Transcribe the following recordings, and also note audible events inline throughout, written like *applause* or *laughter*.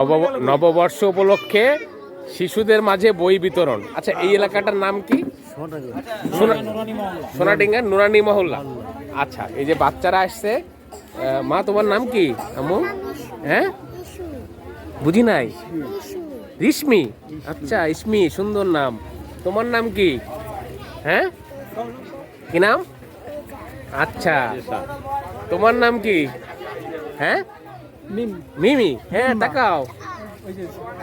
নব- নববর্ষ উপলক্ষে শিশুদের মাঝে বই বিতরণ। আচ্ছা এই এলাকাটার নাম কি? সোনা- সোনাডিঙ্গা, নুরানি মহল্লা। আচ্ছা এই যে বাচ্চারা আসছে মা, তোমার নাম কি? আমু হ্যাঁ? বুঝি নাই? রিশমি। আচ্ছা ইসমি সুন্দর নাম। তোমার নাম কি? হ্যাঁ? কি নাম? আচ্ছা। তোমার নাম কি? হ্যাঁ? মিমি। হ্যাঁ তাকাও।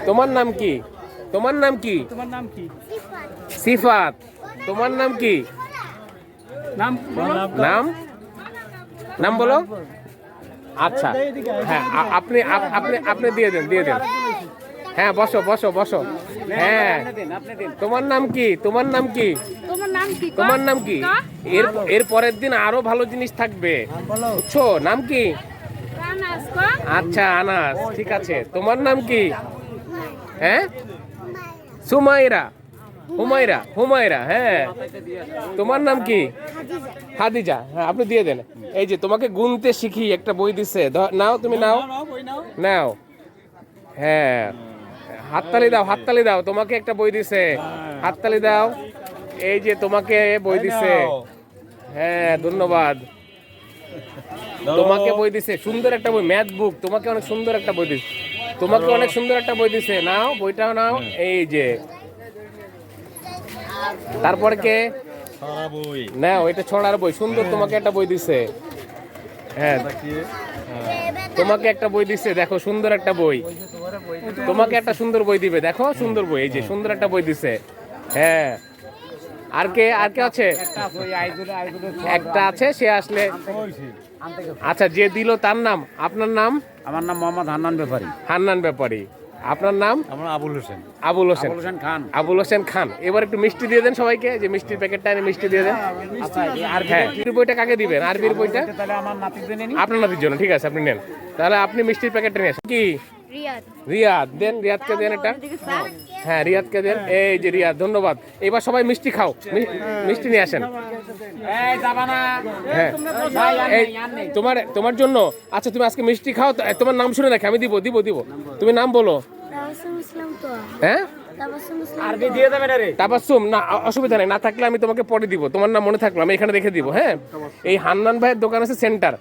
তোমার নাম কি? তোমার নাম কি? তোমার নাম কি? সিফাত। তোমার নাম কি? নাম নাম? নাম বলো। আচ্ছা। হ্যাঁ আপনি আপ- আপনি আপনি দিয়ে দেন দিয়ে দেন। হ্যাঁ বসো বসো বসো। হ্যাঁ তোমার নাম কি? তোমার নাম কি? তোমার নাম কি? তোমার নাম কি? এর এর পরের দিন আরও ভালো জিনিস থাকবে। বুঝছ? নাম ক? আচ্ছা আনাস ঠিক আছে। তোমার নাম কি? হ্যাঁ? সুমাইরা। হুমাইরা হুমাইরা হ্যাঁ। তোমার নাম কি? হাদিজা হ্যাঁ আপনি দিয়ে দেন। এই যে তোমাকে গুনতে শিখি একটা বই দিছে। নাও তুমি নাও। নাও হ্যাঁ। হাততালি দাও হাততালি দাও। তোমাকে একটা বই দিছে। হাততালি দাও। এই যে তোমাকে বই দিছে। হ্যাঁ ধন্যবাদ। তোমাকে বই দিছে সুন্দর একটা বই ম্যাথ বুক তোমাকে অনেক সুন্দর একটা বই দিছে। তোমাকে অনেক সুন্দর একটা বই দিছে। নাও বইটাও নাও এই যে। তারপর কে? নাও এটা ছড়ার বই সুন্দর তোমাকে একটা বই দিছে। হ্যাঁ। তোমাকে একটা বই দিছে দেখো সুন্দর একটা বই। তোমাকে একটা সুন্দর বই দিবে দেখো সুন্দর বই এই যে সুন্দর একটা বই দিছে। হ্যাঁ। আর কে আর কে আছে? একটা আছে সে আসলে আচ্ছা যে দিল তার নাম? আপনার নাম? আমার নাম মোহাম্মদ হান্নান ব্যাপারী। হান্নান ব্যাপারী। আপনার নাম? আমার আবুল হোসেন। আবুল হোসেন। আবুল হোসেন খান। আবুল হোসেন খান। এবার একটু মিষ্টি দিয়ে দেন সবাইকে যে মিষ্টির প্যাকেটটা এনে মিষ্টি দিয়ে দেন। আচ্ছা আর হ্যাঁ আরবির বইটা কাকে দিবেন? আরবির বইটা। আপনার নাতির জন্য ঠিক আছে আপনি নেন। তাহলে আপনি মিষ্টির প্যাকেটটা নিয়ে আসেন। কি? রিয়াদ। রিয়াদ দেন রিয়াদকে দেন এটা। হ্যাঁ রিয়াদকে দেন। এই যে রিয়াদ ধন্যবাদ। এবার সবাই মিষ্টি খাও মি- মিষ্টি নিয়ে আসেন। এই যাবা না হ্যাঁ এই তোমার তোমার জন্য আচ্ছা তুমি আজকে মিষ্টি খাও তোমার নাম শুনে রাখি আমি দিব দিব দিব। তুমি নাম বলো। তাবাসসুম ইসলাম তো। হ্যাঁ? তাবাসুম না অসুবিধা নেই না থাকলে আমি তোমাকে পরে দিব। তোমার নাম মনে থাকল আমি এখানে রেখে দিব হ্যাঁ? এই হান্নান ভাইয়ের দোকান আছে সেন্টার।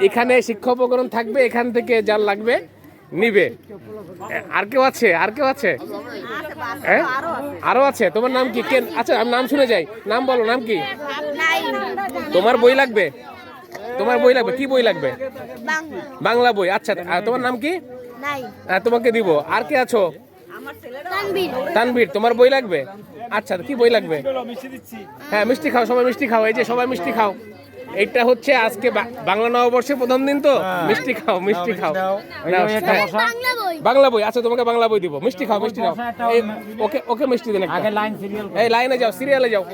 এখানে শিক্ষা উপকরণ থাকবে এখান থেকে যার লাগবে নিবে? আর কেউ আছে? আর কেউ আছে? হ্যাঁ? আরও আছে। তোমার নাম কি? কে আচ্ছা আমি নাম শুনে যাই। নাম বলো নাম কি? তোমার বই লাগবে? তোমার বই লাগবে? কি বই লাগবে? বাংলা বাংলা বই। আচ্ছা তোমার নাম কি? হ্যাঁ, তোমাকে দিব। আর কে আছো? তানবীর তোমার বই লাগবে? আচ্ছা কি বই লাগবে? হ্যাঁ মিষ্টি খাও সবাই মিষ্টি খাও। এই যে সবাই মিষ্টি খাও। এইটা হচ্ছে আজকে বা- বাংলা নববর্ষের প্রথম দিন তো? মিষ্টি খাও মিষ্টি খাও। হ্যাঁ। বাংলা বই। আচ্ছা তোমাকে বাংলা বই দিব। মিষ্টি খাও মিষ্টি খাও। এই, ওকে ওকে মিষ্টি দেন একটা। আগে লাইন সিরিয়াল এই লাইনে যাও সিরিয়ালে যাও।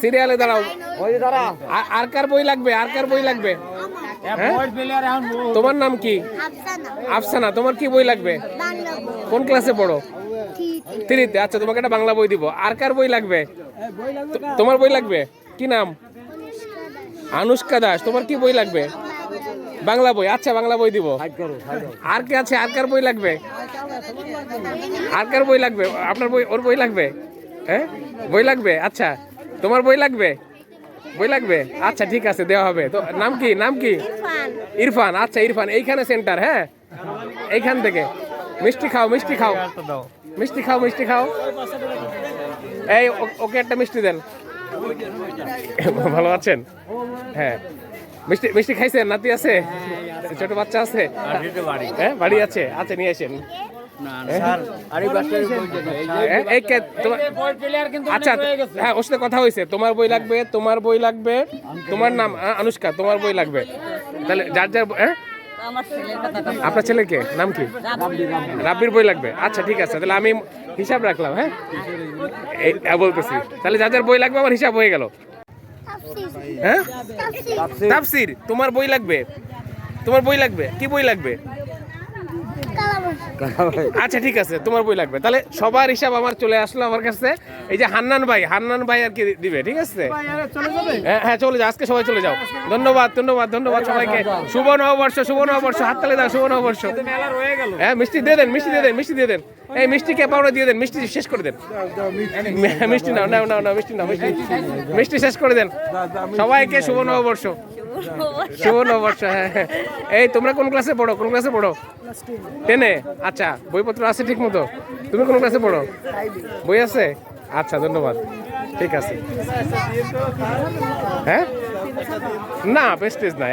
সিরিয়ালে দাঁড়াও। ওই দাঁড়া আর- কার বই লাগবে? আর কার বই লাগবে? হ্যাঁ? তোমার নাম কি? আফসানা। আফসানা তোমার কি বই লাগবে? কোন ক্লাসে পড়ো? ঠিক থ্রিতে। আচ্ছা তোমাকে একটা বাংলা বই দিব। আর কার বই লাগবে? তো- তোমার বই লাগবে? কি নাম? আনুষ্কা দাস। তোমার কি বই লাগবে? বাংলা বই। আচ্ছা বাংলা বই দিব। আর কে আছে? আর কার বই লাগবে? আর কার বই লাগবে? আপনার বই ওর বই লাগবে? হ্যাঁ? বই লাগবে? আচ্ছা। তোমার বই লাগবে? বই লাগবে? আচ্ছা ঠিক আছে দেওয়া হবে। তো নাম কি? নাম কি? ইরফান। ইরফান। আচ্ছা ইরফান এইখানে সেন্টার হ্যাঁ? এইখান থেকে। মিষ্টি খাও মিষ্টি খাও। মিষ্টি খাও মিষ্টি খাও। এই ও- ওকে একটা মিষ্টি দেন। *laughs* ভালো আছেন? হ্যাঁ। মিষ্টি মিষ্টি খাইছেন? নাতি আছে? ছোট বাচ্চা আছে? হ্যাঁ বাড়ি আছে। আচ্ছা নিয়ে আসেন। হ্যাঁ, এই কে তোমার বয়স প্লেয়ার কিন্তু আচ্ছা হয়ে গেছে। হ্যাঁ ওর সাথে কথা হয়েছে। তোমার বই লাগবে তোমার বই লাগবে। তোমার নাম আনুষ্কা তোমার বই লাগবে। তাহলে যার যার হ্যাঁ? আপনার ছেলেকে নাম কি? রাব্বির বই লাগবে। আচ্ছা ঠিক আছে। তাহলে আমি হিসাব রাখলাম হ্যাঁ? এই আ, বলতেছি। তাহলে যার বই লাগবে আমার হিসাব হয়ে গেল। হ্যাঁ? তাফসীর। তোমার বই লাগবে। তোমার বই লাগবে। কি বই লাগবে? আচ্ছা ঠিক আছে তোমার বই লাগবে। তাহলে সবার হিসাব আমার চলে আসলো আমার কাছে। এই যে হান্নান ভাই হান্নান ভাই আর কি দিবে ঠিক আছে? হ্যাঁ হ্যাঁ চলে যাও আজকে সবাই চলে যাও। ধন্যবাদ ধন্যবাদ ধন্যবাদ সবাইকে। শুভ নববর্ষ শুভ নববর্ষ। হাততালি দাও শুভ নববর্ষ। মেলা রয়ে গেল। হ্যাঁ মিষ্টি দিয়ে দেন মিষ্টি দিয়ে দেন মিষ্টি দিয়ে দেন। এই মিষ্টি কে পাউডার দিয়ে দেন মিষ্টি শেষ করে দেন। মিষ্টি নাও নাও নাও নাও মিষ্টি নাও মিষ্টি। মিষ্টি শেষ করে দেন। সবাইকে শুভ নববর্ষ। *laughs* নববর্ষ হ্যাঁ হ্যাঁ। এই, তোমরা কোন ক্লাসে পড়ো? কোন ক্লাসে পড়ো? টেনে আচ্ছা বইপত্র আছে ঠিক মতো? তুমি কোন ক্লাসে পড়ো? বই আছে? আচ্ছা ধন্যবাদ। ঠিক আছে। হ্যাঁ? না বেস্টেজ না